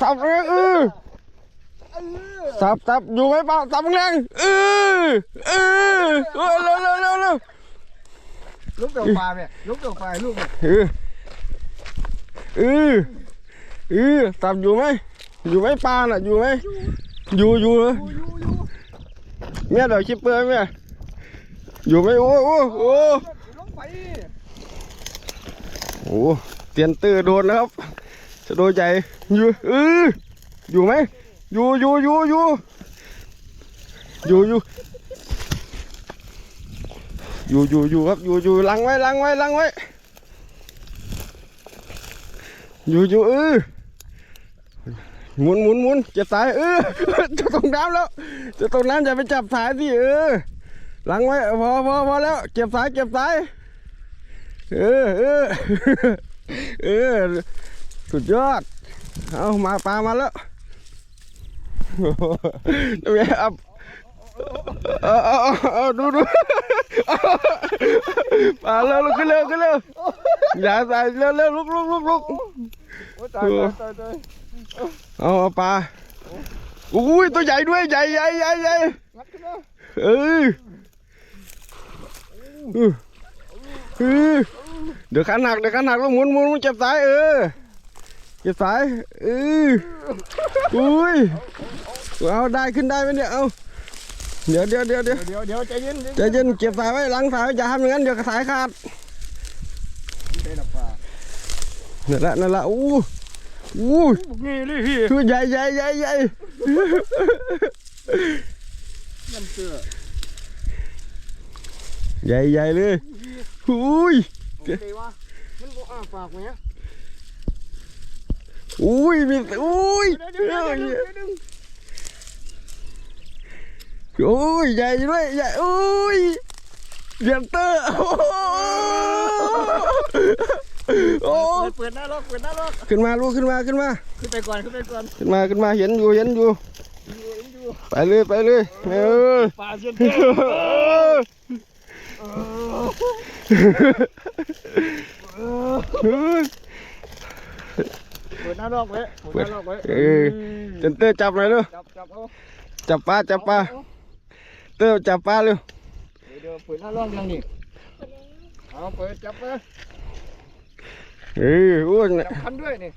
สับแรงเออสับสับอยู่ไหมเปล่าสับแรงเออเออเออเร็วเร็วเร็วเร็วลูกเต่าปลาเนี่ยลูกเต่าปลาลูกเนี่ยเออเออเออสับอยู่ไหมอยู่ไหมปลาน่ะอยู่ไหมอยู่อยู่เหรออยู่อยู่อยู่เมียเดี๋ยวคิปเปอร์เมียอยู่ไหมโอ้โอ้โอ้ลงไปโอ้เตียนตื้อโดนแล้วครับ จะโดใจอยู่เอออยู่ไหมอยู่อยู่อยู่อยู่อยู่อยู่อยู่อยู่อยู่ครับอยู่อยู่ลังไว้ลังไว้ลังไว้อยู่อยู่เออหมุนหมุนหมุนเจ็บสายเออจะตกน้ำแล้วจะตกน้ำอย่าไปจับสายสิเออลังไว้พอพอพอแล้วเก็บสายเก็บสายเออเออเออ สุดยอด เอามาปลามาแล้วดูไงครับเอาเอาเอาดูดูปลาเร็วลุกขึ้นเร็วขึ้นเร็วอย่าใส่เร็วเร็วลุกลุกลุกลุกตายตายตายเอาเอาปลาอุ้ยตัวใหญ่ด้วยใหญ่ใหญ่ใหญ่ใหญ่เออเออเดี๋ยวขันหักเดี๋ยวขันหักแล้วหมุนหมุนหมุนเจ็บสายเออ เจ็บสายเอออุ้ยเอาได้ขึ้นได้ไหมเนี่ยเอาเดี๋ยวเดี๋ยวเดี๋ยวเดี๋ยวเดี๋ยวเดี๋ยวใจเย็นใจเย็นเก็บสายไว้หลังสายไว้อย่าทำอย่างนั้นเดี๋ยวสายขาดใช่หรอปลานั่นแหละนั่นแหละอู้อู้บุกนี่เลยพี่ตัวใหญ่ใหญ่ใหญ่ใหญ่น้ำเสือใหญ่ใหญ่เลยอุ้ยโอเควะมันบ่อ้าปากไหม อุ้ยมีอุ้ยเดี๋ยวเดี๋ยวเดี๋ยวเดี๋ยวเดี๋ยวโอ้ยใหญ่ด้วยใหญ่โอ้ยเดียนเตอร์โอ้โอ้เปิดหน้าล็อกเปิดหน้าล็อกขึ้นมาลูกขึ้นมาขึ้นมาขึ้นไปก่อนขึ้นไปก่อนขึ้นมาขึ้นมาเห็นอยู่เห็นอยู่อยู่อยู่ไปเลยไปเลยเออปลาเสียนเต้เปิดหน้าล็อกไว้เปิดหน้าล็อกไว้เออเดียนเตอร์จับหน่อยเร็วจับจับเอาจับปลาจับปลาเตอร์จับปลาเร็วเดี๋ยวเปิดหน้าล็อกยังนี่เอาเปิดจับไปเออโอ้ยจับคันด้วยนี่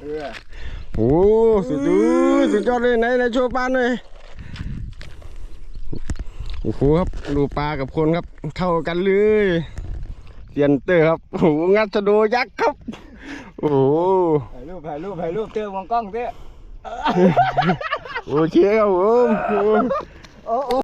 เออโอ้สุดยอดสุดยอดเลยไหนไหนโชว์ปลาหน่อยโอ้โหครับดูปลากับคนครับเท่ากันเลยเซียนเตอร์ครับโอ้โหงัดชะโดยักษ์ครับ โอ้โหถ่ายรูปถ่ายรูปถ่ายรูปเต้มองกล้องเต้โอเคครับผม โอ้โอ้